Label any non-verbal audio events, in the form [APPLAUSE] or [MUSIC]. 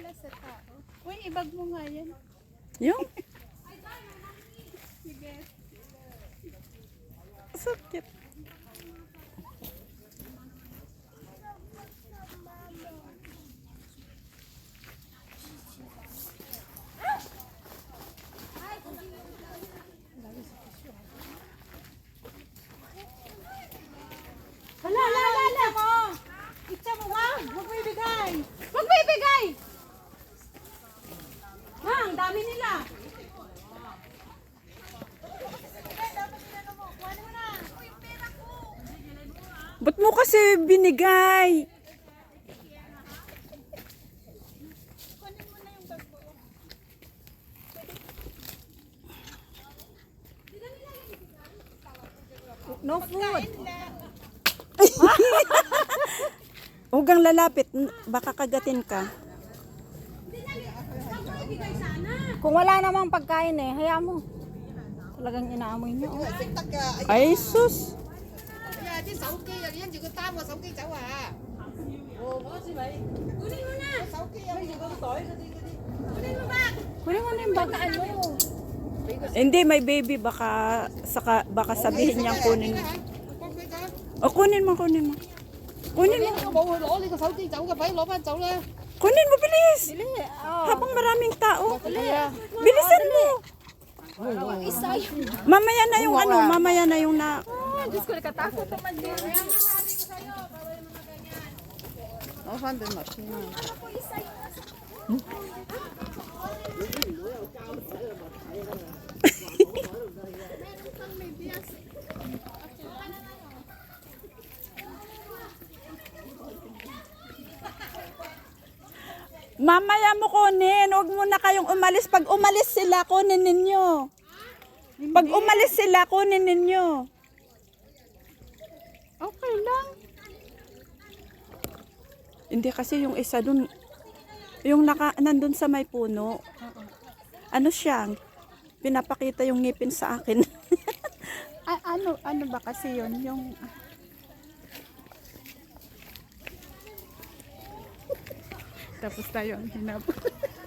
nila sa tao. Uy, ibag mo nga yan. Yung? So cute. Ba't mo kasi binigay? No food. [LAUGHS] Huwag kang lalapit. Baka kagatin ka. Kung wala namang pagkain eh, hayaan mo. Talagang inaamoy niyo. oh. Ay, sus. 해야지 사올게요. 이제 그 다음에 사올게 자와. 어, 뭐지 마이. 우리 누나. 사올게요. 이거 더 이거 이거. 우리 누나. Kunin mo na yung bag. Hindi, may baby. Baka, saka, baka sabihin niya kunin mo. O, kunin mo, kunin mo. Kunin mo. Kunin mo, bilis. Habang maraming tao. Bilisan mo. Mamaya na yung ano, mamaya na yung na ganyan. Diyos ko, nakatakot naman din. Kaya nga sabi ko sa'yo, bawal mga ganyan. Oh, handa na. Ano po ano isa yun? Meron pang may. Mamaya mo kunin. Huwag muna kayong umalis. Pag umalis sila, kunin ninyo. Pag umalis sila, kunin ninyo. Hindi kasi yung isa dun, yung naka, nandun sa may puno. Ano siya? Pinapakita yung ngipin sa akin. [LAUGHS] A- ano, ano ba kasi yun? Yung... Tapos tayo ang hinap. [LAUGHS]